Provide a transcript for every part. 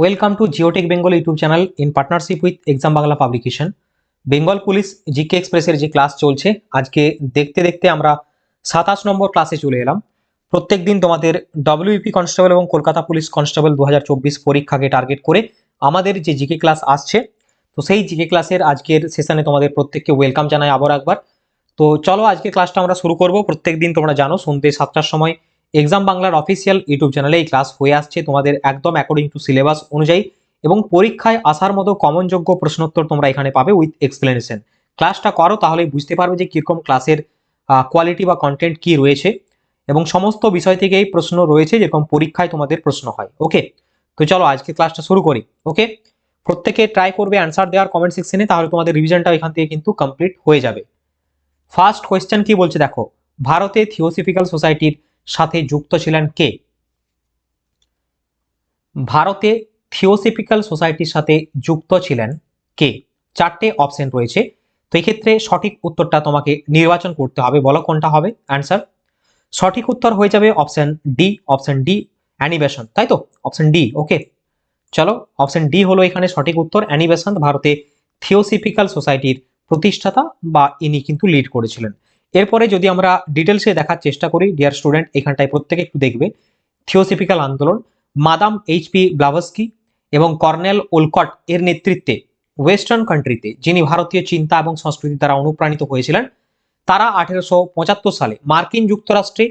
Welcome to Geotech Bengal YouTube channel in partnership with exam Bangla publication Bengal police GK এক্সপ্রেসের যে class চলছে, আজকে দেখতে দেখতে আমরা সাতাশ নম্বর ক্লাসে চলে এলাম। প্রত্যেক দিন তোমাদের ডব্লিউপি কনস্টেবল এবং কলকাতা পুলিশ কনস্টেবল দু হাজার চব্বিশ পরীক্ষাকে টার্গেট করে আমাদের যে জিকে ক্লাস আসছে, তো সেই জিকে ক্লাসের আজকের সেশনে তোমাদের প্রত্যেককে ওয়েলকাম জানাই আবার একবার। তো চলো আজকে ক্লাসটা আমরা শুরু করব। প্রত্যেক দিন তোমরা জানো, সন্ধ্যে সাতটার সময় এক্সাম বাংলার অফিসিয়াল ইউটিউব চ্যানেলে এই ক্লাস হয়ে আসছে। তোমাদের একদম অ্যাকর্ডিং টু সিলেবাস অনুযায়ী এবং পরীক্ষায় আসার মতো কমনযোগ্য প্রশ্নোত্তর তোমরা এখানে পাবে উইথ এক্সপ্লেনেশন ক্লাসটা করো তাহলেই বুঝতে পারবে যে কীরকম ক্লাসের কোয়ালিটি বা কন্টেন্ট কি রয়েছে এবং সমস্ত বিষয় থেকেই প্রশ্ন রয়েছে যেরকম পরীক্ষায় তোমাদের প্রশ্ন হয়। ওকে তো চলো আজকে ক্লাসটা শুরু করি। ওকে প্রত্যেকে ট্রাই করবে অ্যান্সার দেওয়ার কমেন্ট সেকশনে তাহলে তোমাদের রিভিশনটা এখান থেকে কিন্তু কমপ্লিট হয়ে যাবে। ফার্স্ট কোয়েশ্চেন কি বলছে দেখো? ভারতে থিওসিফিক্যাল সোসাইটির সাথে যুক্ত ছিলেন কে? ভারতে থিওসিফিক্যাল সোসাইটির সাথে যুক্ত ছিলেন কে? চারটে অপশন রয়েছে। তো এই ক্ষেত্রে সঠিক উত্তরটা তোমাকে নির্বাচন করতে হবে। বলো কোনটা হবে? অ্যান্সার সঠিক উত্তর হয়ে যাবে অপশন ডি অপশন ডি অ্যানিবেশন তাই তো? অপশন ডি ওকে চলো, অপশন ডি হলো এখানে সঠিক উত্তর অ্যানিবেশন ভারতে থিওসিফিক্যাল সোসাইটির প্রতিষ্ঠাতা বা ইনি কিন্তু লিড করেছিলেন। এরপরে যদি আমরা ডিটেলসে দেখার চেষ্টা করি ডিয়ার স্টুডেন্ট এখানটায় প্রত্যেকে একটু দেখবে। থিওসিফিক্যাল আন্দোলন মাদাম এইচপি ব্লাভস্কি এবং কর্নেল ওলকট এর নেতৃত্বে ওয়েস্টার্ন কান্ট্রিতে যিনি ভারতীয় চিন্তা এবং সংস্কৃতি দ্বারা অনুপ্রাণিত হয়েছিলেন, তারা আঠেরোশো পঁচাত্তর সালে মার্কিন যুক্তরাষ্ট্রে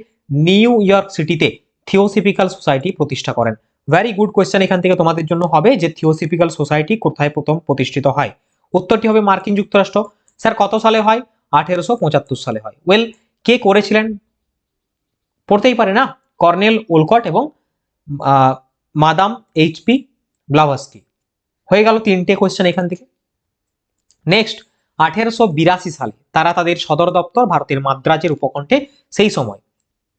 নিউ ইয়র্ক সিটিতে থিওসিফিক্যাল সোসাইটি প্রতিষ্ঠা করেন। ভেরি গুড কোয়েশ্চেন এখান থেকে তোমাদের জন্য হবে যে থিওসিফিক্যাল সোসাইটি কোথায় প্রথম প্রতিষ্ঠিত হয়। উত্তরটি হবে মার্কিন যুক্তরাষ্ট্র। স্যার, কত সালে হয়? আঠেরোশো পঁচাত্তর সালে হয়। ওয়েল কে করেছিলেন? পড়তেই পারে না? কর্নেল ওলকট এবং মাদাম এইচপি ব্লাভাস্কি। হয়ে গেল তিনটে কোয়েশ্চেন এখান থেকে। নেক্সট আঠেরোশো বিরাশি সালে তারা তাদের সদর দপ্তর ভারতের মাদ্রাজের উপকণ্ঠে সেই সময়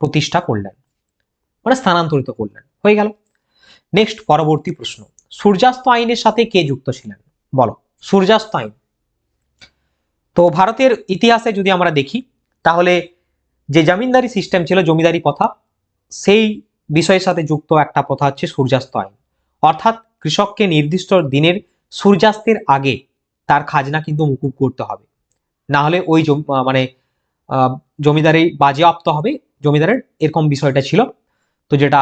প্রতিষ্ঠা করলেন। মানে স্থানান্তরিত করলেন। হয়ে গেল। নেক্সট পরবর্তী প্রশ্ন। সূর্যাস্ত আইনের সাথে কে যুক্ত ছিলেন? বলো। সূর্যাস্ত আইন। তো ভারতের ইতিহাসে যদি আমরা দেখি, তাহলে যে জমিনদারি সিস্টেম ছিল, জমিদারি প্রথা, সেই বিষয়ের সাথে যুক্ত একটা প্রথা হচ্ছে সূর্যাস্ত আইন। অর্থাৎ কৃষককে নির্দিষ্ট দিনের সূর্যাস্তের আগে তার খাজনা কিন্তু মুকুব করতে হবে। না হলে ওই মানে জমিদারি বাজেয়াপ্ত হবে, জমিদারের এরকম বিষয়টা ছিল। তো যেটা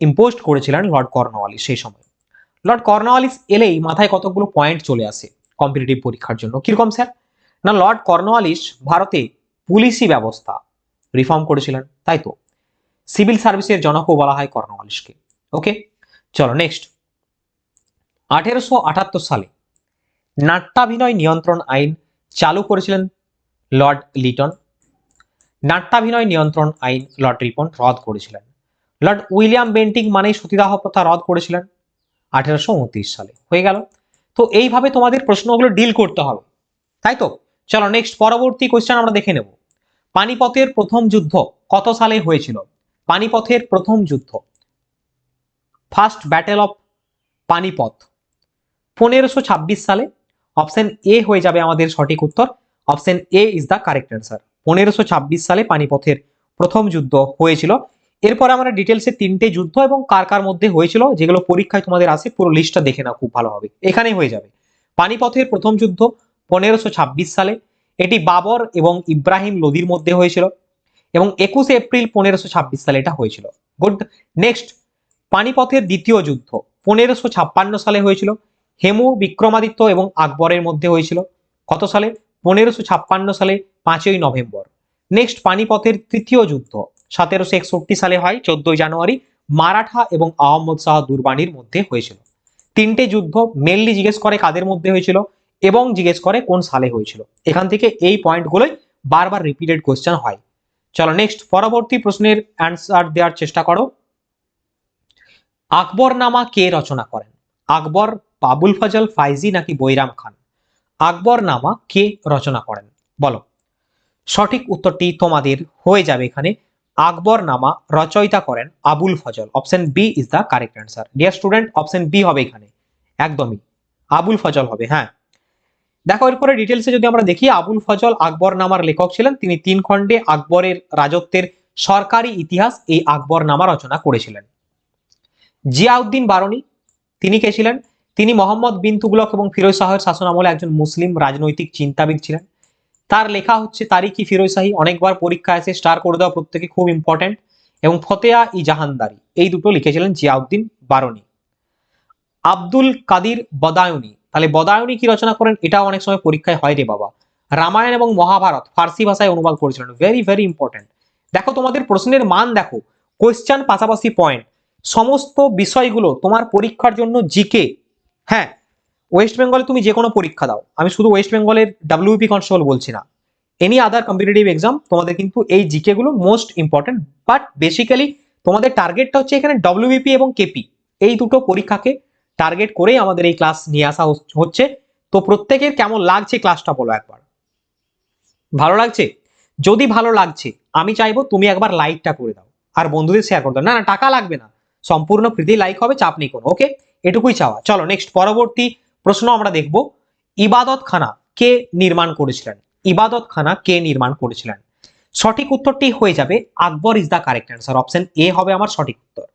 ইম্পোস্ট করেছিলেন লর্ড কর্নওয়ালিস সেই সময়। লর্ড কর্নওয়ালিস এলেই মাথায় কতগুলো পয়েন্ট চলে আসে কম্পিটিটিভ পরীক্ষার জন্য। কীরকম স্যার না, লর্ড কর্নওয়ালিস ভারতে পুলিশি ব্যবস্থা রিফর্ম করেছিলেন, তাই তো? সিভিল সার্ভিসের জনকও বলা হয় কর্নওয়ালিসকে ওকে, চলো নেক্সট। আঠেরোশো আটাত্তর সালে নাট্যাভিনয় নিয়ন্ত্রণ আইন চালু করেছিলেন লর্ড লিটন। নাট্যাভিনয় নিয়ন্ত্রণ আইন লর্ড রিপন রদ করেছিলেন। লর্ড উইলিয়াম বেন্টিং মানেই সতীদাহ প্রথা রদ করেছিলেন আঠেরোশো উনত্রিশ সালে। হয়ে গেল। তো এইভাবে তোমাদের প্রশ্নগুলো ডিল করতে হবে, তাই তো? চলো নেক্সট পরবর্তী কোয়েশ্চেন আমরা দেখে নেব। পানিপথের প্রথম যুদ্ধ কত সালে হয়েছিল? পানিপথের প্রথম যুদ্ধ। First battle of Panipat. পনেরোশো সালে অপশন এ হয়ে যাবে আমাদের সঠিক উত্তর। Option A is the correct answer পনেরোশো সালে পানিপথের প্রথম যুদ্ধ হয়েছিল। এরপর আমরা ডিটেলসে তিনটে যুদ্ধ এবং কার কার মধ্যে হয়েছিল যেগুলো পরীক্ষায় তোমাদের আসে, পুরো লিস্টটা দেখে নাও, খুব ভালো হবে। এখানেই হয়ে যাবে। পানিপথের প্রথম যুদ্ধ পনেরোশো সালে এটি বাবর এবং ইব্রাহিম লোদির মধ্যে হয়েছিল এবং একুশে এপ্রিল পনেরোশো সালে এটা হয়েছিল। গুড, নেক্সট, পানিপথের দ্বিতীয় যুদ্ধ পনেরোশো সালে হয়েছিল। হেমু, বিক্রমাদিত্য এবং আকবরের মধ্যে হয়েছিল। কত সালে? পনেরোশো সালে পাঁচই নভেম্বর। নেক্সট, পানিপথের তৃতীয় যুদ্ধ সতেরোশো একষট্টি সালে হয়, চোদ্দই জানুয়ারি মারাঠা এবং আহমদ শাহ দুরবানির মধ্যে হয়েছিল। তিনটে যুদ্ধ মেনলি জিজ্ঞেস করে কাদের মধ্যে হয়েছিল? এবং জিজ্ঞেস করে কোন সালে হয়েছিল। এখান থেকে এই পয়েন্টগুলোই বারবার রিপিটেড কোয়েশ্চেন হয়। চলো নেক্সট পরবর্তী প্রশ্নের অ্যান্সার দেওয়ার চেষ্টা করো। আকবরনামা কে রচনা করেন? আকবর, বাবুল ফজল, ফাইজি নাকি বৈরাম খান? আকবরনামা কে রচনা করেন? বলো। সঠিক উত্তরটি তোমাদের হয়ে যাবে এখানে। আকবরনামা রচয়িতা করেন Abul Fazl. Option B is the correct answer dear student option B হবে এখানে। একদমই। আবুল ফজল হবে হ্যাঁ। দেখো, এরপরে ডিটেলসে যদি আমরা দেখি, আবুল ফজল আকবর নামার লেখক ছিলেন। তিনি তিন খণ্ডে আকবরের রাজত্বের সরকারি ইতিহাস এই আকবর নামা রচনা করেছিলেন। জিয়াউদ্দিন বারণী তিনি কে ছিলেন? তিনি মোহাম্মদ বিন তুগলক এবং ফিরোজ শাহের শাসন আমলে একজন মুসলিম রাজনৈতিক চিন্তাবিদ ছিলেন। তার লেখা হচ্ছে তারিকি ফিরোজ শাহী অনেকবার পরীক্ষা এসে স্টার করে দেওয়া প্রত্যেকে খুব ইম্পর্টেন্ট এবং ফতেয়া ই জাহানদারি। এই দুটো লিখেছিলেন জিয়াউদ্দিন বারনি। আব্দুল কাদির বদায়নী তাহলে বদায়নী কি রচনা করেন? এটাও অনেক সময় পরীক্ষায় হয় রে বাবা। রামায়ণ এবং মহাভারত ফার্সি ভাষায় অনুবাদ করেছিলেন। ভেরি ভেরি ইম্পর্টেন্ট দেখো, তোমাদের প্রশ্নের মান দেখো। কোয়েশ্চান পাশাপাশি পয়েন্ট সমস্ত বিষয়গুলো তোমার পরীক্ষার জন্য জিকে হ্যাঁ ওয়েস্ট বেঙ্গলে তুমি যে কোনো পরীক্ষা দাও। আমি শুধু ওয়েস্ট বেঙ্গলের ডাব্লিউপি কনস্টেবল বলছি না। এনি আদার কম্পিটিটিভ এক্সাম তোমাদের কিন্তু এই জিকে গুলো মোস্ট ইম্পর্টেন্ট বাট বেসিক্যালি তোমাদের টার্গেটটা হচ্ছে এখানে ডব্লিউবিপি এবং কেপি এই দুটো পরীক্ষাকে টার্গেট করেই আমাদের এই ক্লাস নিয়ে আসা হচ্ছে। তো প্রত্যেকের কেমন লাগছে ক্লাসটা বলো একবার? ভালো লাগছে? যদি ভালো লাগছে, আমি চাইব তুমি একবার লাইকটা করে দাও। আর বন্ধুদের শেয়ার করে দাও। না না, টাকা লাগবে না। সম্পূর্ণ ফ্রিতে লাইক হবে, চাপ নেই কোনো ওকে এটুকুই চাওয়া। চলো নেক্সট পরবর্তী প্রশ্ন আমরা দেখব। ইবাদত খানা কে নির্মাণ করেছিলেন? ইবাদত খানা কে নির্মাণ করেছিলেন? সঠিক উত্তরটি হয়ে যাবে Akbar is the correct answer. Option A হবে আমার সঠিক উত্তর।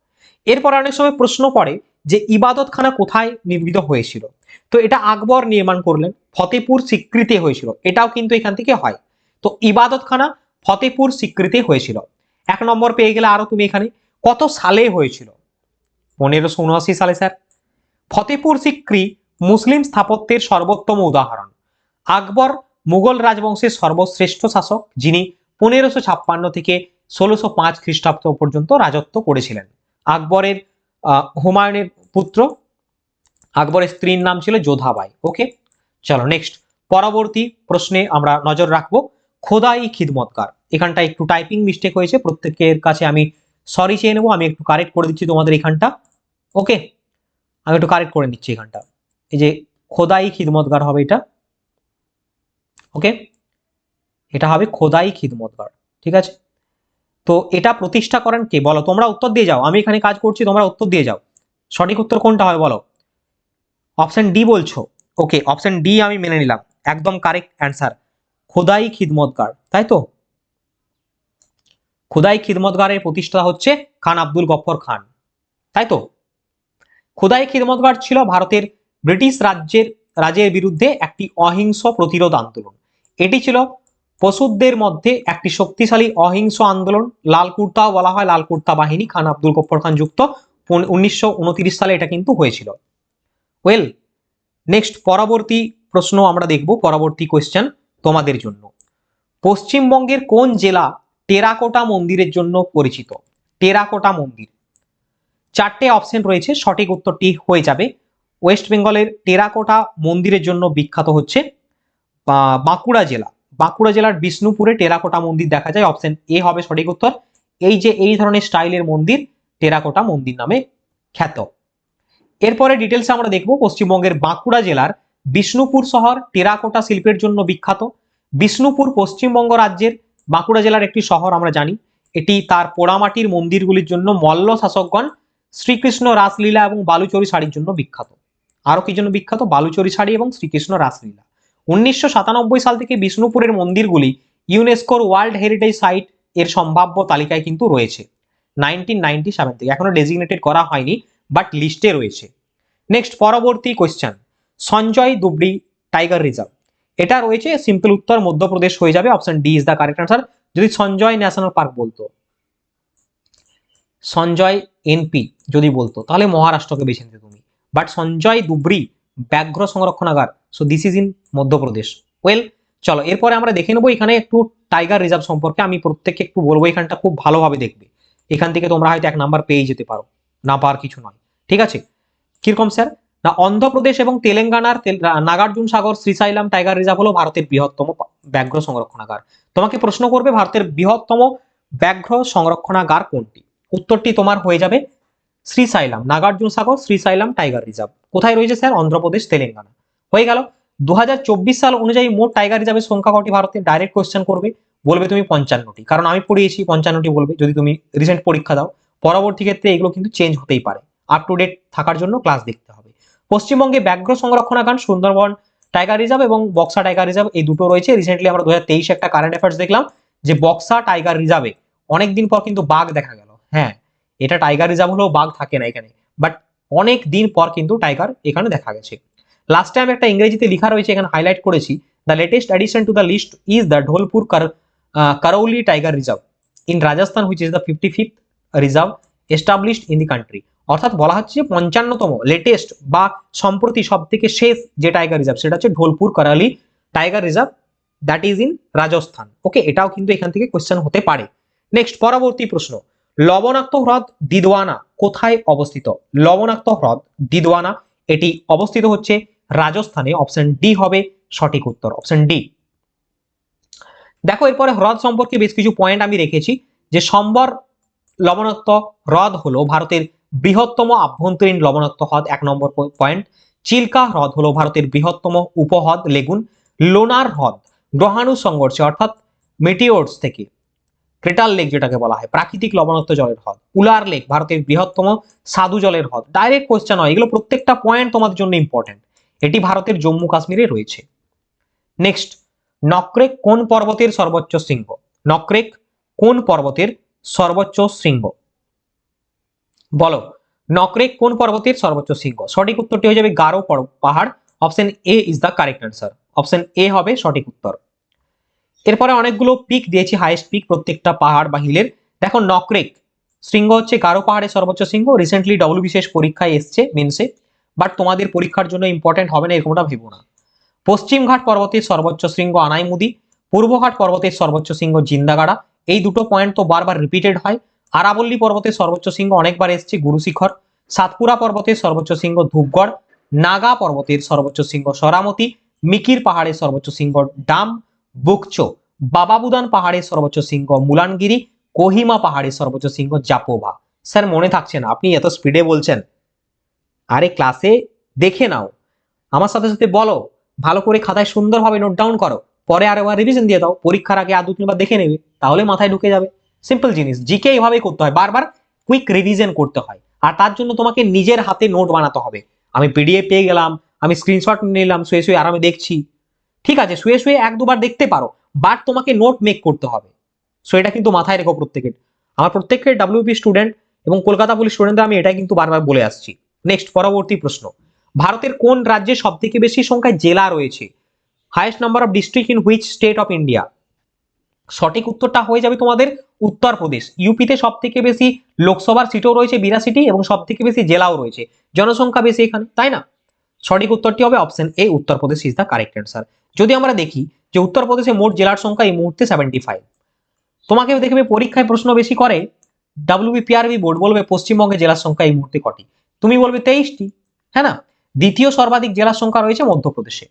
এরপর অনেক সময় প্রশ্ন পড়ে যে ইবাদতখানা কোথায় নির্মিত হয়েছিল। তো এটা আকবর নির্মাণ করলেন ফতেপুর স্বীকৃতি হয়েছিল। এটাও কিন্তু এখান থেকে হয়। তো ইবাদতখানা ফতেপুর স্বীকৃতি হয়েছিল। এক নম্বর পেয়ে গেলে আরও তুমি এখানে, কত সালে হয়েছিল? পনেরোশো উনআশি সালে, স্যার। ফতেপুর সিক্রি মুসলিম স্থাপত্যের সর্বোত্তম উদাহরণ। আকবর মুঘল রাজবংশের সর্বশ্রেষ্ঠ শাসক, যিনি পনেরোশো ছাপ্পান্ন থেকে ষোলোশো পাঁচ খ্রিস্টাব্দ পর্যন্ত রাজত্ব করেছিলেন। আকবরের হুমায়ুনের পুত্র। আকবরের স্ত্রীর নাম ছিল যোধাবাই। ওকে চলো নেক্সট পরবর্তী প্রশ্নে আমরা নজর রাখব। খোদাই খিদমতকার। এখানটা একটু টাইপিং মিস্টেক হয়েছে। প্রত্যেকের কাছে আমি সরি চেয়ে নেব। আমি একটু কারেক্ট করে দিচ্ছি তোমাদের এখানটা। ওকে আমি একটু কারেক্ট করে নিচ্ছি এখানটা। এই যে, খোদাই খিদমতগার হবে এটা। ওকে এটা হবে খোদাই খিদমতগার ঠিক আছে? তো এটা প্রতিষ্ঠা করেন কে? বলো, তোমরা উত্তর দিয়ে যাও। আমি এখানে কাজ করছি, তোমরা উত্তর দিয়ে যাও। সঠিক উত্তর কোনটা হয় বলো? অপশন ডি বলছো। ওকে, অপশন ডি আমি মেনে নিলাম। একদম কারেক্ট অ্যান্সার খোদাই খিদমতগার, তাই তো? খোদাই খিদমতগারের প্রতিষ্ঠা হচ্ছে খান আব্দুল গফর খান, তাই তো? খোদাই খিদমতগার ছিল ভারতের ব্রিটিশ রাজ্যের, রাজের বিরুদ্ধে একটি অহিংস প্রতিরোধ আন্দোলন। এটি ছিল পশুদের মধ্যে একটি শক্তিশালী অহিংস আন্দোলন, লাল কুর্তাও বলা হয়, লাল কুর্তা বাহিনী, খান আব্দুল গফর খান যুক্ত উনিশশো উনত্রিশ সালে এটা কিন্তু হয়েছিল। ওয়েল নেক্সট পরবর্তী প্রশ্ন আমরা দেখব, পরবর্তী কোয়েশ্চেন তোমাদের জন্য। পশ্চিমবঙ্গের কোন জেলা টেরাকোটা মন্দিরের জন্য পরিচিত? টেরাকোটা মন্দির। চারটে অপশন রয়েছে, সঠিক উত্তরটি হয়ে যাবে। ওয়েস্ট বেঙ্গলের টেরাকোটা মন্দিরের জন্য বিখ্যাত হচ্ছে বাঁকুড়া জেলা। বাঁকুড়া জেলার বিষ্ণুপুরে টেরাকোটা মন্দির দেখা যায়। অপশন এ হবে সঠিক উত্তর। এই যে, এই ধরনের স্টাইলের মন্দির টেরাকোটা মন্দির নামে খ্যাত। এরপরে ডিটেলসে আমরা দেখব পশ্চিমবঙ্গের বাঁকুড়া জেলার বিষ্ণুপুর শহর টেরাকোটা শিল্পের জন্য বিখ্যাত। বিষ্ণুপুর পশ্চিমবঙ্গ রাজ্যের বাঁকুড়া জেলার একটি শহর আমরা জানি। এটি তার পোড়ামাটির মন্দিরগুলির জন্য মল্ল শাসকগণ শ্রীকৃষ্ণ রাসলীলা এবং বালুচরি শাড়ির জন্য বিখ্যাত। আরও কি জন্য বিখ্যাত? বালুচরি শাড়ি এবং শ্রীকৃষ্ণ রাসলীলা। উনিশশো সাতানব্বই সাল থেকে বিষ্ণুপুরের মন্দিরগুলি ইউনেস্কোর ওয়ার্ল্ড হেরিটেজ সাইট এর সম্ভাব্য তালিকায় কিন্তু রয়েছে। নাইনটিন নাইনটি সেভেন থেকে। এখনও ডেজিগনেটেড করা হয়নি বাট লিস্টে রয়েছে। নেক্সট পরবর্তী question Sanjay Dubri tiger reserve এটা রয়েছে সিম্পল উত্তর, মধ্যপ্রদেশ হয়ে যাবে। Option D is the correct answer যদি সঞ্জয় ন্যাশনাল পার্ক বলতো, সঞ্জয় এনপি যদি বলতো, তাহলে মহারাষ্ট্রকে বেছে নিতে তুমি। বাট সঞ্জয় দুবরি ব্যাঘ্র সংরক্ষণাগার। So this is in Madhya Pradesh. Well চলো, এরপরে আমরা দেখে নেব এখানে একটু টাইগার রিজার্ভ সম্পর্কে। আমি প্রত্যেককে একটু বলব, এখানটা খুব ভালোভাবে দেখবে। এখান থেকে তোমরা হয়তো এক নাম্বার পেয়ে যেতে পারো। না পাওয়ার কিছু নয়। ঠিক আছে? কীরকম, স্যার? না, অন্ধ্রপ্রদেশ এবং তেলেঙ্গানার তেল- নাগার্জুন সাগর, শ্রীসাইলাম টাইগার রিজার্ভ হলো ভারতের বৃহত্তম ব্যাঘ্র সংরক্ষণাগার। তোমাকে প্রশ্ন করবে, ভারতের বৃহত্তম ব্যাঘ্র সংরক্ষণাগার কোনটি? উত্তরটি তোমার হয়ে যাবে শ্রীসাইলাম নাগার্জুন সাগর শ্রীসাইলাম টাইগার রিজার্ভ। কোথায় রয়েছে স্যার? অন্ধ্রপ্রদেশ, তেলেঙ্গানা। হয়ে গেল। দু হাজার চব্বিশ সাল অনুযায়ী মোট টাইগার রিজার্ভের সংখ্যা কটি ভারতে? ডাইরেক্ট কোয়েশ্চেন করবে। বলবে তুমি পঞ্চান্নটি। কারণ আমি পড়িয়েছি, পঞ্চান্নটি বলবে। যদি তুমি রিসেন্ট পরীক্ষা দাও, পরবর্তী ক্ষেত্রে এগুলো কিন্তু চেঞ্জ হতেই পারে। আপ টু ডেট থাকার জন্য ক্লাস দেখতে হবে। পশ্চিমবঙ্গে ব্যাঘ্র সংরক্ষণাগান সুন্দরবন টাইগার রিজার্ভ এবং বক্সা টাইগার রিজার্ভ, এই দুটো রয়েছে। রিসেন্টলি আমরা দু একটা কারেন্ট অ্যাফেয়ার্স দেখলাম যে বক্সা টাইগার রিজার্ভে অনেকদিন পর কিন্তু বাঘ দেখা গেল। হ্যাঁ এটা টাইগার রিজার্ভ হলেও বাঘ থাকে না এখানে। বাট অনেক দিন পর কিন্তু টাইগার এখানে দেখা গেছে। লাস্ট টাইম একটা ইংরেজিতে লেখা রয়েছে, এখানে হাইলাইট করেছি। The latest addition to the list is the Dholpur Karauli tiger reserve in Rajasthan which is the fifty fifth reserve established in the country অর্থাৎ বলা হচ্ছে যে পঞ্চান্নতম লেটেস্ট বা সম্প্রতি সব থেকে শেষ যে টাইগার রিজার্ভ সেটা হচ্ছে Dholpur Karauli tiger reserve that is in Rajasthan okay এটাও কিন্তু এখান থেকে কোয়েশ্চেন হতে পারে। নেক্সট পরবর্তী প্রশ্ন। লবণাক্ত হ্রদ দিদওয়ানা কোথায় অবস্থিত? লবণাক্ত হ্রদ দিদওয়ানা এটি অবস্থিত হচ্ছে রাজস্থানে। অপশন ডি হবে সঠিক উত্তর। Option D. দেখো, এরপরে হ্রদ সম্পর্কে বেশ কিছু পয়েন্ট আমি রেখেছি। যে সম্বর লবণাক্ত হ্রদ হলো ভারতের বৃহত্তম আভ্যন্তরীণ লবণাক্ত হ্রদ, এক নম্বর পয়েন্ট চিল্কা হ্রদ হলো ভারতের বৃহত্তম উপহ্রদ, লেগুন। লোনার হ্রদ গ্রহাণু সংঘর্ষে অর্থাৎ মেটিওর্স থেকে। ক্রেটাল লেক যেটাকে বলা হয়, প্রাকৃতিক লবণাক্ত জলের হ্রদ। উলার লেক ভারতের বৃহত্তম স্বাদু জলের হ্রদ। ডাইরেক্ট কোয়েশ্চেন হয়, এগুলো প্রত্যেকটা পয়েন্ট তোমাদের জন্য ইম্পর্টেন্ট এটি ভারতের জম্মু কাশ্মীরে রয়েছে। নেক্সট নক্রেক কোন পর্বতের সর্বোচ্চ শৃঙ্গ? নক্রেক কোন পর্বতের সর্বোচ্চ শৃঙ্গ? বলো, নকরেক কোন পর্বতের সর্বোচ্চ শৃঙ্গ? সঠিক উত্তরটি হয়ে যাবে গারো পাহাড়। Option A is the correct answer option A হবে সঠিক উত্তর। এরপরে অনেকগুলো পিক দিয়েছি হাইয়েস্ট পিক প্রত্যেকটা পাহাড় বা হিলের দেখো নকরেক শৃঙ্গ হচ্ছে গারো পাহাড়ের সর্বোচ্চ শৃঙ্গ। রিসেন্টলি ডব্লিউ বিশেষ পরীক্ষায় এসছে মেন্সে বাট তোমাদের পরীক্ষার জন্য ইম্পর্টেন্ট হবে না এরকমটা ভেবো না। পশ্চিমঘাট পর্বতের সর্বোচ্চ শৃঙ্গ আনাইমুদি পূর্বঘাট পর্বতের সর্বোচ্চ শৃঙ্গ জিন্দাগাড়া। এই দুটো পয়েন্ট তো বারবার রিপিটেড হয়। আরাবল্লী পর্বতের সর্বোচ্চ শৃঙ্গ অনেকবার এসছে গুরুশিখর। সাতপুরা পর্বতের সর্বোচ্চ শৃঙ্গ ধূপগড়। নাগা পর্বতের সর্বোচ্চ শৃঙ্গ সরামতি। মিকির পাহাড়ের সর্বোচ্চ শৃঙ্গ ডাম। বুকচো, বাবাবুদান পাহাড়ের সর্বোচ্চ শৃঙ্গ, মুলানগিরি, কোহিমা পাহাড়ের সর্বোচ্চ শৃঙ্গ জাপোভা স্যার, মনে থাকছে না, আপনি এত স্পিডে বলছেন। আরে ক্লাসে দেখে নাও। আমার সাথে সাথে বলো, ভালো করে খাতায় সুন্দরভাবে নোট ডাউন করো। পরে আর একবার রিভিশন দিয়ে দাও। পরীক্ষার আগে আর দু তিনবার দেখে নেবে, তাহলে মাথায় ঢুকে যাবে। সিম্পল জিনিস জিকে এইভাবেই করতে হয়, বারবার কুইক রিভিশন করতে হয়। আর তার জন্য তোমাকে নিজের হাতে নোট বানাতে হবে। আমি পিডিএফ পেয়ে গেলাম, আমি স্ক্রিনশট নিলাম, শুয়ে শুয়ে আরামে দেখছি। ঠিক আছে, শুয়ে শুয়ে এক দুবার দেখতে পারো বাট তোমাকে নোট মেক করতে হবে। সো এটা কিন্তু মাথায় রেখো প্রত্যেকের। আমার প্রত্যেকের ডাব্লিউপি স্টুডেন্ট এবং কলকাতা পুলিশ স্টুডেন্টদের আমি এটাই কিন্তু বারবার বলে আসছি। নেক্সট পরবর্তী প্রশ্ন। ভারতের কোন রাজ্যে সব থেকে বেশি সংখ্যায় জেলা রয়েছে? Highest number of district in which state of India সঠিক উত্তরটা হয়ে যাবে তোমাদের উত্তরপ্রদেশ। ইউপিতে সব থেকে বেশি লোকসভার সিটও রয়েছে বিরাশিটি এবং সব থেকে বেশি জেলাও রয়েছে। জনসংখ্যা বেশি এখানে, তাই না? সঠিক উত্তরটি হবে option A Uttar Pradesh is the correct answer যদি আমরা দেখি যে উত্তরপ্রদেশে মোট জেলার সংখ্যা এই মুহূর্তে সেভেন্টি ফাইভ তোমাকে দেখবে পরীক্ষায় প্রশ্ন বেশি করে ডাব্লিউবিপিআরবি বোর্ড বলবে পশ্চিমবঙ্গে জেলার সংখ্যা এই মুহূর্তে কটি? তুমি বলবে তেইশটি হ্যাঁ না? দ্বিতীয় সর্বাধিক জেলার সংখ্যা রয়েছে মধ্যপ্রদেশে।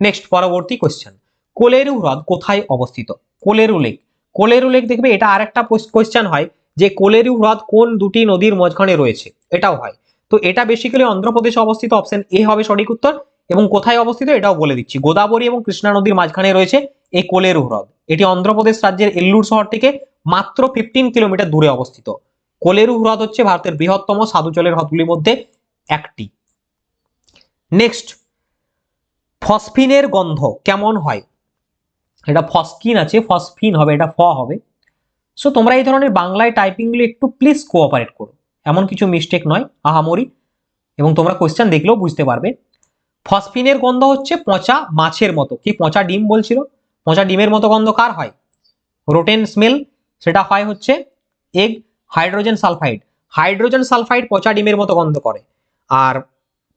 নেক্সট পরবর্তী কোয়েশ্চেন কোলেরু হ্রদ কোথায় অবস্থিত? কোলেরু লেক। কোলেরু লেক দেখবে এটা আরেকটা কোয়েশ্চেন হয় যে কোলেরু হ্রদ কোন দুটি নদীর মাঝখানে রয়েছে? এটাও হয়। তো এটা বেসিক্যালি অন্ধ্রপ্রদেশে অবস্থিত অপশন এ হবে সঠিক উত্তর এবং কোথায় অবস্থিত এটাও বলে দিচ্ছি। গোদাবরী এবং কৃষ্ণা নদীর মাঝখানে রয়েছে এই কোলেরু হ্রদ এটি অন্ধ্রপ্রদেশ রাজ্যের এল্লুর শহর থেকে মাত্র ফিফটিন কিলোমিটার দূরে অবস্থিত। কোলেরু হ্রদ হচ্ছে ভারতের বৃহত্তম সাধু জলের হ্রদগুলির মধ্যে একটি। নেক্সট ফসফিনের গন্ধ কেমন হয়? এটা ফসকিন আছে, ফসফিন হবে, এটা ফ হবে। সো তোমরা এই ধরনের বাংলায় টাইপিংগুলো একটু প্লিজ কোঅপারেট করো। এমন কিছু মিস্টেক নয়, আহামরি। এবং তোমরা কোয়েশ্চেন দেখলেও বুঝতে পারবে। ফসফিনের গন্ধ হচ্ছে পচা মাছের মতো। কি পচা ডিম বলছিল? পচা ডিমের মতো গন্ধ কার হয়? রোটেন স্মেল সেটা হয় হচ্ছে egg hydrogen sulphide hydrogen sulphide পচা ডিমের মতো গন্ধ করে। আর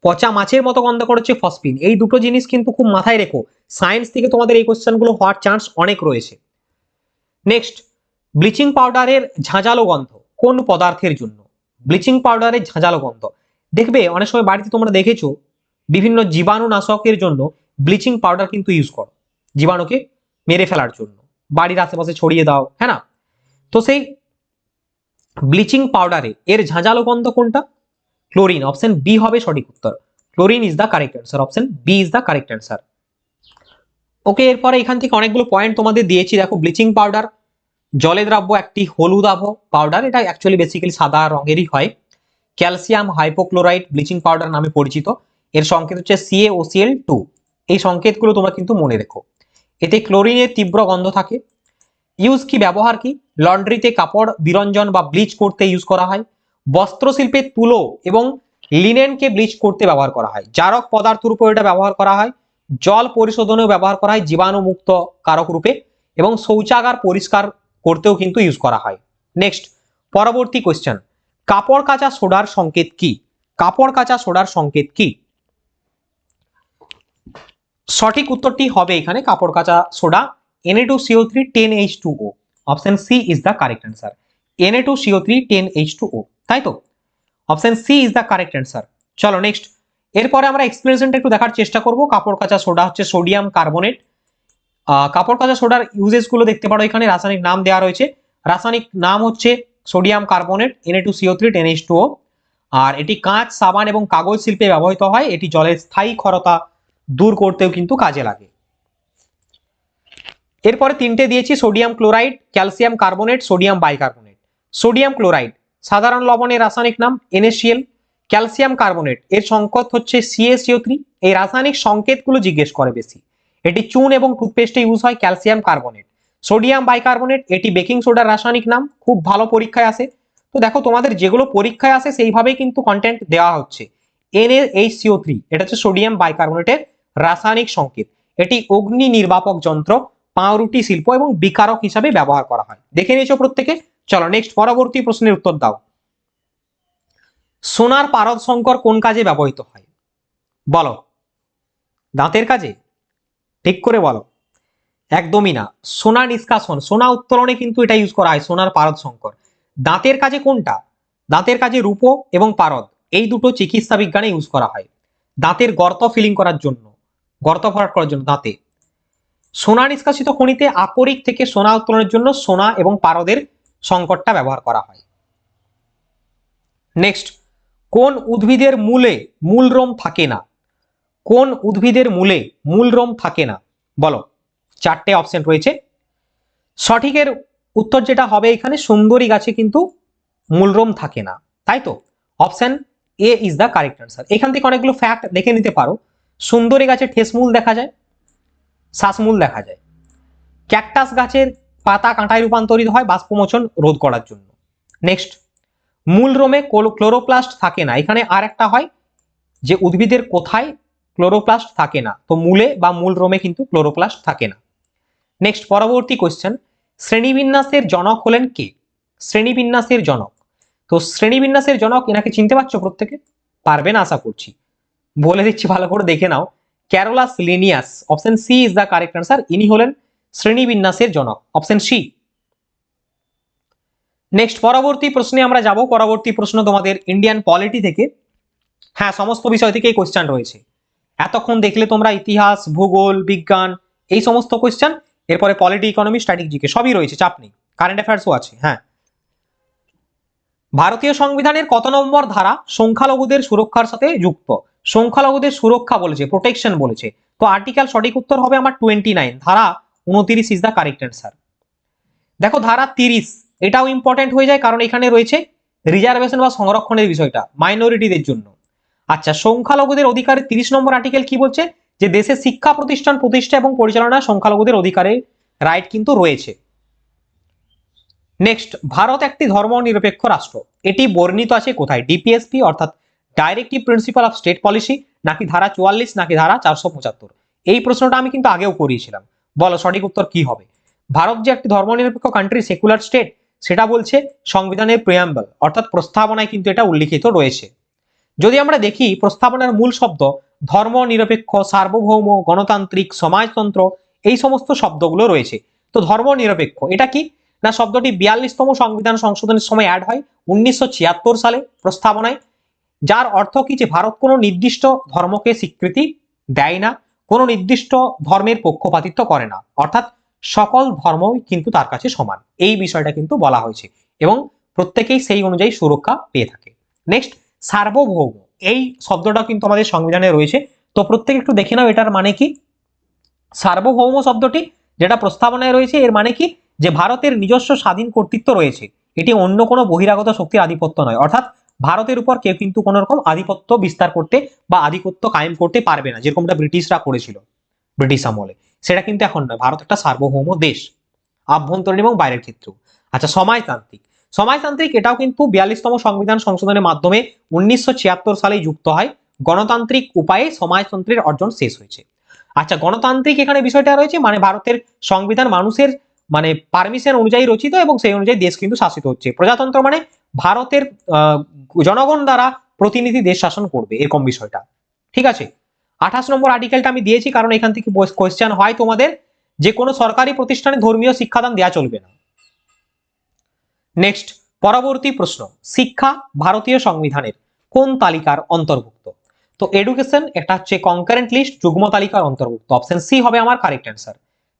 পচা মাছের মতো গন্ধ করে হচ্ছে ফসফিন এই দুটো জিনিস কিন্তু খুব মাথায় রেখো। সায়েন্স থেকে তোমাদের এই কোশ্চেনগুলো হওয়ার চান্স অনেক রয়েছে। নেক্সট ব্লিচিং পাউডারের ঝাঁঝালো গন্ধ। কোন পদার্থের জন্য? ব্লিচিং পাউডারের ঝাঁঝালো গন্ধ। দেখবে, অনেক সময় বাড়িতে তোমরা দেখেছ, বিভিন্ন জীবাণুনাশকের জন্য ব্লিচিং পাউডার কিন্তু ইউজ করো, জীবাণুকে মেরে ফেলার জন্য, বাড়ির আশেপাশে ছড়িয়ে দাও হ্যাঁ না? তো সেই ব্লিচিং পাউডারে এর ঝাঁঝালো গন্ধ কোনটা? ক্লোরিন অপশন বি হবে সঠিক উত্তর। Chlorine is the correct answer option B is the correct answer okay এরপরে এখান থেকে অনেকগুলো পয়েন্ট তোমাদের দিয়েছি, দেখো, ব্লিচিং পাউডার জলে দ্রাব্য একটি হলুদ আভ পাউডার এটা অ্যাকচুয়ালি বেসিক্যালি সাদা রঙেরই হয়। ক্যালসিয়াম হাইপোক্লোরাইড ব্লিচিং পাউডার নামে পরিচিত। এর সংকেত হচ্ছে সিএওসিএল টু এই সংকেতগুলো তোমরা কিন্তু মনে রেখো। এতে ক্লোরিনের তীব্র গন্ধ থাকে। ইউজ কি, ব্যবহার কি? লন্ড্রিতে কাপড় বিরঞ্জন বা ব্লিচ করতে ইউজ করা হয়। বস্ত্রশিল্পে তুলো এবং লিনেনকে ব্লিচ করতে ব্যবহার করা হয়। জারক পদার্থের উপর এটা ব্যবহার করা হয়। জল পরিশোধনেও ব্যবহার করা হয় জীবাণুমুক্ত কারক রূপে এবং শৌচাগার পরিষ্কার করতেও কিন্তু ইউজ করা হয়। নেক্সট পরবর্তী কোয়েশ্চেন কাপড় কাচা সোডার সংকেত কি? কাপড় কাচা সোডার সংকেত কি? সঠিক উত্তরটি হবে এখানে কাপড় কাচা soda N A two CO three ten H two O option C is the correct answer N A two CO three ten H two O তাই তো? Option C is the correct answer চলো next এরপরে আমরা এক্সপ্লেনেশনটা একটু দেখার চেষ্টা করব। কাপড় কাচা সোডা হচ্ছে সোডিয়াম কার্বনেট কাপড় কাচা সোডার ইউজেসগুলো দেখতে পারো। এখানে রাসায়নিক নাম দেওয়া রয়েছে। রাসায়নিক নাম হচ্ছে sodium carbonate N A two CO three ten two আর এটি কাঁচ, সাবান এবং কাগজ শিল্পে ব্যবহৃত হয়। এটি জলের স্থায়ী ক্ষরতা দূর করতেও কিন্তু কাজে লাগে। এরপরে তিনটে দিয়েছি sodium chloride calcium carbonate sodium bicarbonate sodium chloride সাধারণ লবণের রাসায়নিক নাম এনএসিএল ক্যালসিয়াম কার্বনেট এর সংকেত হচ্ছে সিএসিও থ্রি এই রাসায়নিক সংকেতগুলো জিজ্ঞেস করে বেশি। এটি চুন এবং টুথপেস্টে ইউজ হয় ক্যালসিয়াম কার্বনেট সোডিয়াম বাইকার্বনেট এটি বেকিং সোডার রাসায়নিক নাম, খুব ভালো পরীক্ষায় আসে। তো দেখো, তোমাদের যেগুলো পরীক্ষায় আসে, সেইভাবেই কিন্তু কন্টেন্ট দেওয়া হচ্ছে। NaHCO3 থ্রি এটা হচ্ছে সোডিয়াম বাইকার্বনেটের রাসায়নিক সংকেত। এটি অগ্নি নির্বাপক যন্ত্র, পাউরুটি শিল্প এবং বিকারক হিসাবে ব্যবহার করা হয়। দেখে নিয়েছো প্রত্যেকে? চলো নেক্সট পরবর্তী প্রশ্নের উত্তর দাও। সোনার পারদ সংকর কোন কাজে ব্যবহৃত হয়? বলো। দাঁতের কাজে? ঠিক করে বলো। একদমই না। সোনা নিষ্কাশন, সোনা উত্তোলনে কিন্তু এটা ইউজ করা হয়, সোনার পারদ সংকর। দাঁতের কাজে কোনটা? দাঁতের কাজে রূপো এবং পারদ, এই দুটো চিকিৎসা বিজ্ঞানে ইউজ করা হয়। দাঁতের গর্ত ফিলিং করার জন্য, গর্ত ভরাট করার জন্য দাঁতে। সোনা নিষ্কাশিত খনিতে আকরিক থেকে সোনা উত্তোলনের জন্য সোনা এবং পারদের সংকটটা ব্যবহার করা হয়। নেক্সট কোন উদ্ভিদের মূলে মূলরোম থাকে না? কোন উদ্ভিদের মূলে মূলরোম থাকে না? বলো। চারটে অপশন রয়েছে। সঠিকের উত্তর যেটা হবে এখানে, সুন্দরী গাছে কিন্তু মূলরোম থাকে না। তাই তো? Option A is the correct answer এখান থেকে অনেকগুলো ফ্যাক্ট দেখে নিতে পারো। সুন্দরী গাছে ঠেসমূল দেখা যায় শ্বাসমূল দেখা যায়। ক্যাকটাস গাছের পাতা কাঁটায় রূপান্তরিত হয় বাষ্পমোচন রোধ করার জন্য। নেক্সট মূল রোমে ক্লোরোপ্লাস্ট থাকে না। এখানে আর একটা হয় যে উদ্ভিদের কোথায় ক্লোরোপ্লাস্ট থাকে না। তো মূলে বা মূল রোমে কিন্তু ক্লোরোপ্লাস্ট থাকে না। নেক্সট পরবর্তী কোশ্চেন শ্রেণীবিন্যাসের জনক হলেন কে? শ্রেণীবিন্যাসের জনক। তো শ্রেণীবিন্যাসের জনক এনাকে চিনতে পারছ প্রত্যেকে? পারবে না আশা করছি। বলে দিচ্ছি, ভালো করে দেখে নাও। Carolus Linnaeus option C is the correct answer ইনি হলেন শ্রেণীবিন্যাসের জনক। অপশন সি নেক্সট পরবর্তী প্রশ্নে আমরা যাব। পরবর্তী প্রশ্ন তোমাদের ইন্ডিয়ান পলিটি থেকে। হ্যাঁ সমস্ত বিষয় থেকে এই কোয়েশ্চেন রয়েছে। এতক্ষণ দেখলে তোমরা ইতিহাস, ভূগোল, বিজ্ঞান, এই সমস্ত কোয়েশ্চেন এরপরে পলিটি ইকোনমি স্ট্র্যাটেজিকে সবই রয়েছে, চাপ নেই। কারেন্ট অ্যাফেয়ার্সও আছে হ্যাঁ। ভারতীয় সংবিধানের কত নম্বর ধারা সংখ্যালঘুদের সুরক্ষার সাথে যুক্ত? সংখ্যালঘুদের সুরক্ষা বলেছে প্রোটেকশন বলেছে। তো আর্টিকেল সঠিক উত্তর হবে আমার টোয়েন্টি নাইন ধারা উনতিরিশ ইজ দ্য কারেক্ট অ্যান্সার দেখো, ধারা তিরিশ, এটাও ইম্পর্টেন্ট হয়ে যায় কারণ এখানে রয়েছে রিজার্ভেশন বা সংরক্ষণের বিষয়টা মাইনরিটিদের জন্য। আচ্ছা সংখ্যালঘুদের অধিকারে তিরিশ নম্বর আর্টিকেল কি বলছে? যে দেশে শিক্ষা প্রতিষ্ঠান, প্রতিষ্ঠা এবং পরিচালনা সংখ্যালঘুদের অধিকারে রাইট কিন্তু রয়েছে। নেক্সট ভারত একটি ধর্মনিরপেক্ষ রাষ্ট্র। এটি বর্ণিত আছে কোথায়? ডিপিএসপি অর্থাৎ directive principle of state policy নাকি ধারা চুয়াল্লিশ, নাকি ধারা চারশো পঁচাত্তর? এই প্রশ্নটা আমি কিন্তু আগেও করিয়েছিলাম। বলো, সঠিক উত্তর কি হবে? ভারত যে একটি ধর্মনিরপেক্ষ কান্ট্রি সেকুলার স্টেট সেটা বলছে সংবিধানের প্রিয়াম্বল অর্থাৎ প্রস্তাবনায় কিন্তু এটা উল্লিখিত রয়েছে। যদি আমরা দেখি প্রস্তাবনার মূল শব্দ, ধর্ম, নিরপেক্ষ, সার্বভৌম, গণতান্ত্রিক, সমাজতন্ত্র, এই সমস্ত শব্দগুলো রয়েছে। তো ধর্ম, নিরপেক্ষ, এটা কি? না শব্দটি বিয়াল্লিশতম সংবিধান সংশোধনের সময় অ্যাড হয়, উনিশশো ছিয়াত্তর সালে প্রস্তাবনায়, যার অর্থ কি যে ভারত কোনো নির্দিষ্ট ধর্মকে স্বীকৃতি দেয় না, কোনো নির্দিষ্ট ধর্মের পক্ষপাতিত্ব করে না। অর্থাৎ সকল ধর্মই কিন্তু তার কাছে সমান। এই বিষয়টা কিন্তু বলা হয়েছে এবং প্রত্যেকেই সেই অনুযায়ী সুরক্ষা পেয়ে থাকে। নেক্সট সার্বভৌম। এই শব্দটা কিন্তু আমাদের সংবিধানে রয়েছে। তো প্রত্যেকে একটু দেখে নাও এটার মানে কি। সার্বভৌম শব্দটি যেটা প্রস্তাবনায় রয়েছে, এর মানে কি? যে ভারতের নিজস্ব স্বাধীন কর্তৃত্ব রয়েছে। এটি অন্য কোনো বহিরাগত শক্তির আধিপত্য নয়। অর্থাৎ ভারতের উপর কেউ কিন্তু কোনো রকম আধিপত্য বিস্তার করতে বা আধিপত্য কায়েম করতে পারবে না, যেরকমটা ব্রিটিশরা করেছিল ব্রিটিশ আমলে। সেটা কিন্তু এখন নয়। ভারত একটা সার্বভৌম দেশ। আভ্যন্তরীণ এবং বাইরের ক্ষেত্রেও। আচ্ছা সমাজতান্ত্রিক। সমাজতান্ত্রিক এটাও কিন্তু বিয়াল্লিশতম সংবিধান সংশোধনের মাধ্যমে উনিশশো ছিয়াত্তর সালে যুক্ত হয়। গণতান্ত্রিক উপায়ে সমাজতন্ত্রের অর্জন শেষ হয়েছে। আচ্ছা গণতান্ত্রিক এখানে বিষয়টা রয়েছে মানে ভারতের সংবিধান মানুষের মানে পারমিশন অনুযায়ী রচিত এবং সেই অনুযায়ী দেশ কিন্তু শাসিত হচ্ছে। প্রজাতন্ত্র মানে ভারতের জনগণ দ্বারা প্রতিনিধি দেশ শাসন করবে, এরকম বিষয়টা। ঠিক আছে? আঠাশ নম্বর আর্টিকেলটা আমি দিয়েছি, কারণ এখান থেকে কোয়েশ্চেন হয় তোমাদের। যে কোনো সরকারি প্রতিষ্ঠানে ধর্মীয় শিক্ষাদান দেওয়া চলবে না। নেক্সট পরবর্তী প্রশ্ন, শিক্ষা ভারতীয় সংবিধানের কোন তালিকার অন্তর্ভুক্ত? তো এডুকেশন এটা হচ্ছে কনকারেন্ট লিস্ট যুগ্ম তালিকার অন্তর্ভুক্ত। অপশন সি হবে আমার কারেক্ট অ্যান্সার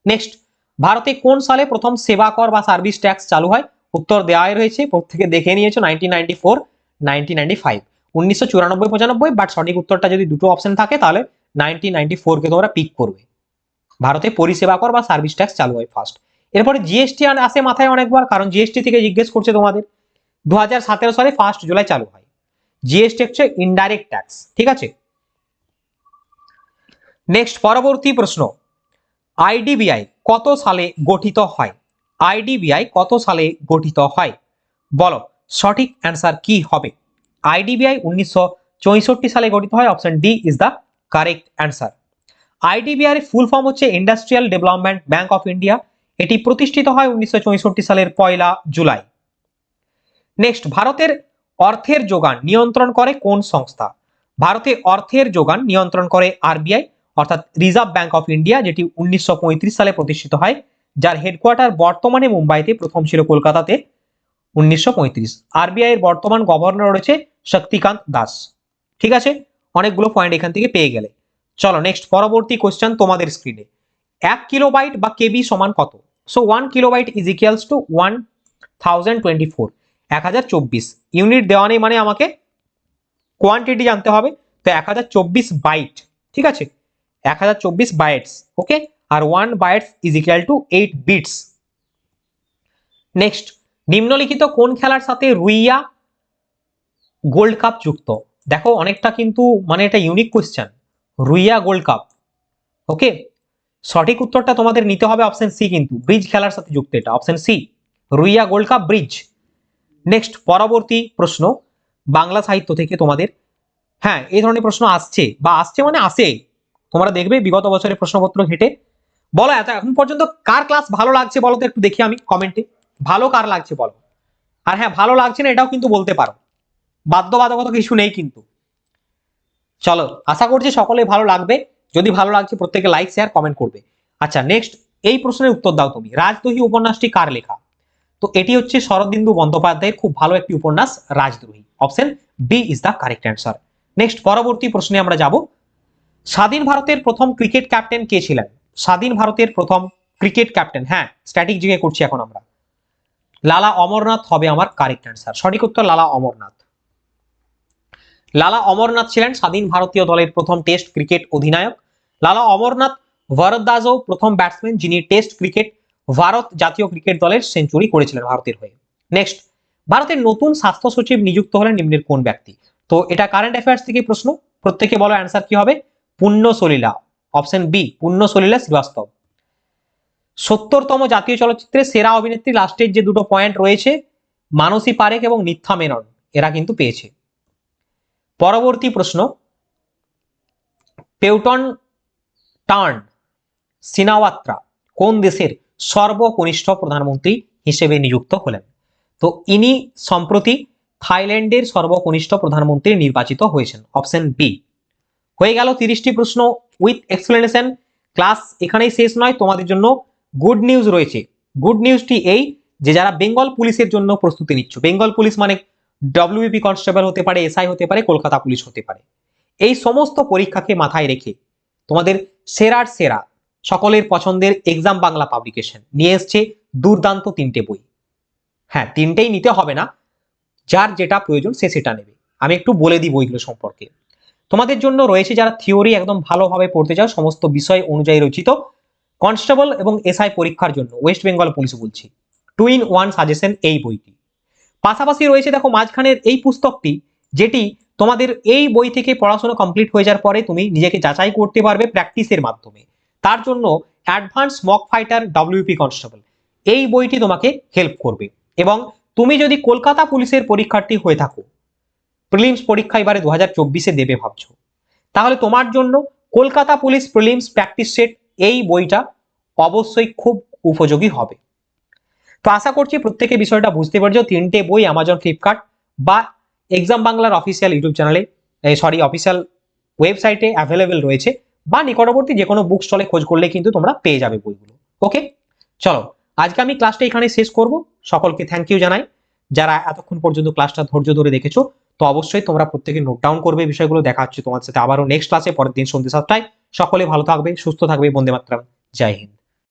নেক্সট ভারতে কোন সালে প্রথম সেবা কর বা সার্ভিস ট্যাক্স চালু হয়? উত্তর দেওয়াই রয়েছে, প্রত্যেকে দেখে নিয়েছো nineteen ninety four nineteen ninety five উনিশশো চুরানব্বই, পঁচানব্বই বাট সঠিক উত্তরটা যদি দুটো অপশন থাকে, তাহলে নাইনটিন নাইনটি ফোরকে তোমরা পিক করবে। ভারতে পরিষেবা কর বা সার্ভিস ট্যাক্স চালু হয় ফার্স্ট এরপরে জিএসটি আসে মাথায় অনেকবার, কারণ জিএসটি থেকে জিজ্ঞেস করছে তোমাদের। দুহাজার সতেরো সালে ফার্স্ট জুলাই চালু হয়। জিএসটি হচ্ছে ইনডাইরেক্ট ট্যাক্স ঠিক আছে? নেক্সট পরবর্তী প্রশ্ন। আইডিবিআই কত সালে গঠিত হয়? আইডিবিআই কত সালে গঠিত হয়? বলো, সঠিক অ্যান্সার কি হবে? আইডিবিআই উনিশশো চৌষট্টি সালে গঠিত হয় option D is the correct answer IDBI full form হচ্ছে industrial development bank of India এটি প্রতিষ্ঠিত হয় উনিশশো চৌষট্টি সালের পয়লা জুলাই। নেক্সট ভারতের অর্থের যোগান নিয়ন্ত্রণ করে কোন সংস্থা? ভারতে অর্থের যোগান নিয়ন্ত্রণ করে আরবিআই, অর্থাৎ রিজার্ভ ব্যাংক অফ ইন্ডিয়া যেটি উনিশশো পঁয়ত্রিশ সালে প্রতিষ্ঠিত হয়, যার হেডকোয়ার্টার বর্তমানে মুম্বাইতে প্রথম ছিল কলকাতাতে উনিশশো পঁয়ত্রিশ। আরবিআই এর বর্তমান গভর্নর রয়েছে শক্তিকান্ত দাস। ঠিক আছে? অনেকগুলো পয়েন্ট এখান থেকে পেয়ে গেলে। চলো নেক্সট পরবর্তী কোশ্চেন তোমাদের স্ক্রিনে এক কিলোবাইট বা কেবি সমান কত? So one kilobyte is equals to one thousand twenty four এক হাজার চব্বিশ। ইউনিট দেওয়া নেই মানে আমাকে কোয়ান্টিটি জানতে হবে। তো এক হাজার চব্বিশ বাইট ঠিক আছে? এক হাজার চব্বিশ bytes okay R one bytes is equal to eight bits next নিম্নলিখিত কোন খেলার সাথে রুইয়া গোল্ড কাপ যুক্ত? দেখো, অনেকটা কিন্তু মানে এটা unique question Ruia gold cup okay সঠিক উত্তরটা তোমাদের নিতে হবে অপশন সি কিন্তু। ব্রিজ খেলার সাথে যুক্ত এটা। Option C Ruia gold cup bridge next পরবর্তী প্রশ্ন, বাংলা সাহিত্য থেকে তোমাদের। হ্যাঁ এই ধরনের প্রশ্ন আসছে বা আসছে মানে আসে। তোমরা দেখবে বিগত বছরের প্রশ্নপত্র ঘেটে বলো এত, এখন পর্যন্ত কার ক্লাস ভালো লাগছে বলো তো একটু দেখি আমি কমেন্টে ভালো কার লাগছে বলো। আর হ্যাঁ ভালো লাগছে না এটাও কিন্তু বলতে পারো। বাধ্যবাধকতা কিছু নেই কিন্তু। চলো, আশা করছি সকলে ভালো লাগবে। যদি ভালো লাগছে, প্রত্যেকে লাইক শেয়ার কমেন্ট করবে। আচ্ছা নেক্সট এই প্রশ্নের উত্তর দাও তুমি। রাজদ্রোহী উপন্যাসটি কার লেখা? তো এটি হচ্ছে শরদিন্দু বন্দ্যোপাধ্যায়ের খুব ভালো একটি উপন্যাস, Rajdrohi. Option B is the correct answer next পরবর্তী প্রশ্নে আমরা যাব। স্বাধীন ভারতের প্রথম ক্রিকেট ক্যাপ্টেন কে ছিলেন? স্বাধীন ভারতের প্রথম ক্রিকেট ক্যাপ্টেন হ্যাঁ স্ট্যাটিক জিকে করছি এখন আমরা। লালা অমরনাথ হবে আমার কারেক্ট অ্যান্সার সঠিক উত্তর লালা অমরনাথ। লালা অমরনাথ ছিলেন স্বাধীন ভারতীয় দলের প্রথম টেস্ট ক্রিকেট অধিনায়ক। লালা অমরনাথ ভরদ্বাজও প্রথম ব্যাটসম্যান যিনি টেস্ট ক্রিকেট ভারত জাতীয় ক্রিকেট দলের সেঞ্চুরি করেছিলেন ভারতের হয়ে। নেক্সট ভারতের নতুন স্বাস্থ্য সচিব নিযুক্ত হলেন নিম্নের কোন ব্যক্তি? তো এটা কারেন্ট অ্যাফেয়ার্স থেকে প্রশ্ন, প্রত্যেকে বলো অ্যান্সার কি হবে? পুণ্য সলিলা অপশন বি পুণ্য সলীলা শ্রীবাস্তব। সত্তরতম জাতীয় চলচ্চিত্রে সেরা অভিনেত্রী লাস্টের যে দুটো পয়েন্ট রয়েছে, মানসী পারেখ এবং নিথা মেনন, এরা কিন্তু পেয়েছে। পরবর্তী প্রশ্ন পেউটন টার্ন, সিনাওয়াত্রা, কোন দেশের সর্বকনিষ্ঠ প্রধানমন্ত্রী হিসেবে নিযুক্ত হলেন? তো ইনি সম্প্রতি থাইল্যান্ডের সর্বকনিষ্ঠ প্রধানমন্ত্রী নির্বাচিত হয়েছেন, অপশন বি। হয়ে গেল তিরিশটি প্রশ্ন উইথ এক্সপ্লেনেশন। ক্লাস এখানেই শেষ নয়, তোমাদের জন্য গুড নিউজ রয়েছে। গুড নিউজটি এই যে যারা বেঙ্গল পুলিশের জন্য প্রস্তুতি নিচ্ছ, বেঙ্গল পুলিশ মানে ডব্লিউপি কনস্টেবল হতে পারে, এসআই হতে পারে, কলকাতা পুলিশ হতে পারে। এই সমস্ত পরীক্ষাকে মাথায় রেখে তোমাদের সেরার সেরা, সকলের পছন্দের এক্সাম বাংলা পাবলিকেশন নিয়ে এসছে দুর্দান্ত তিনটে বই। হ্যাঁ তিনটেই নিতে হবে না। যার যেটা প্রয়োজন সে সেটা নেবে। আমি একটু বলে দিই বইগুলো সম্পর্কে। তোমাদের জন্য রয়েছে যারা থিওরি একদম ভালোভাবে পড়তে চাও, সমস্ত বিষয় অনুযায়ী রচিত কনস্টেবল এবং এসআই পরীক্ষার জন্য ওয়েস্ট বেঙ্গল পুলিশ বলছি। টু ইন ওয়ান সাজেশন এই বইটি। পাশাপাশি রয়েছে দেখো মাঝখানের এই পুস্তকটি, যেটি তোমাদের এই বই থেকে পড়াশোনা কমপ্লিট হয়ে যাওয়ার পরে তুমি নিজেকে যাচাই করতে পারবে প্র্যাকটিসের মাধ্যমে। তার জন্য advance mock fighter WP constable এই বইটি তোমাকে হেল্প করবে। এবং তুমি যদি কলকাতা পুলিশের পরীক্ষার্থী হয়ে থাকো প্রিলিমস পরীক্ষা এবারে দু হাজার চব্বিশে দেবে ভাবছ, তাহলে তোমার জন্য Kolkata police prelims practice set এই বইটা অবশ্যই খুব উপযোগী হবে। তো আশা করছি প্রত্যেকে বিষয়টা বুঝতে পারছ। তিনটে বই অ্যামাজন ফ্লিপকার্ট বা এক্সাম বাংলার অফিসিয়াল ইউটিউব চ্যানেলে সরি অফিসিয়াল ওয়েবসাইটে অ্যাভেলেবেল রয়েছে, বা নিকটবর্তী যে কোনো বুক স্টলে খোঁজ করলে কিন্তু তোমরা পেয়ে যাবে বইগুলো। ওকে চলো, আজকে আমি ক্লাসটা এখানে শেষ করব। সকলকে থ্যাংক ইউ জানাই। যারা এতক্ষণ পর্যন্ত ক্লাসটা ধৈর্য ধরে দেখেছ, তো অবশ্যই তোমরা প্রত্যেকে নোট ডাউন করবে বিষয়গুলো, দেখা হচ্ছে তোমার সাথে আবারও নেক্সট ক্লাসে পরের দিন সন্ধ্যে সাতটায়। সকলে ভালো থাকবে, সুস্থ থাকবে বন্দে মাতরম জয় হিন্দ।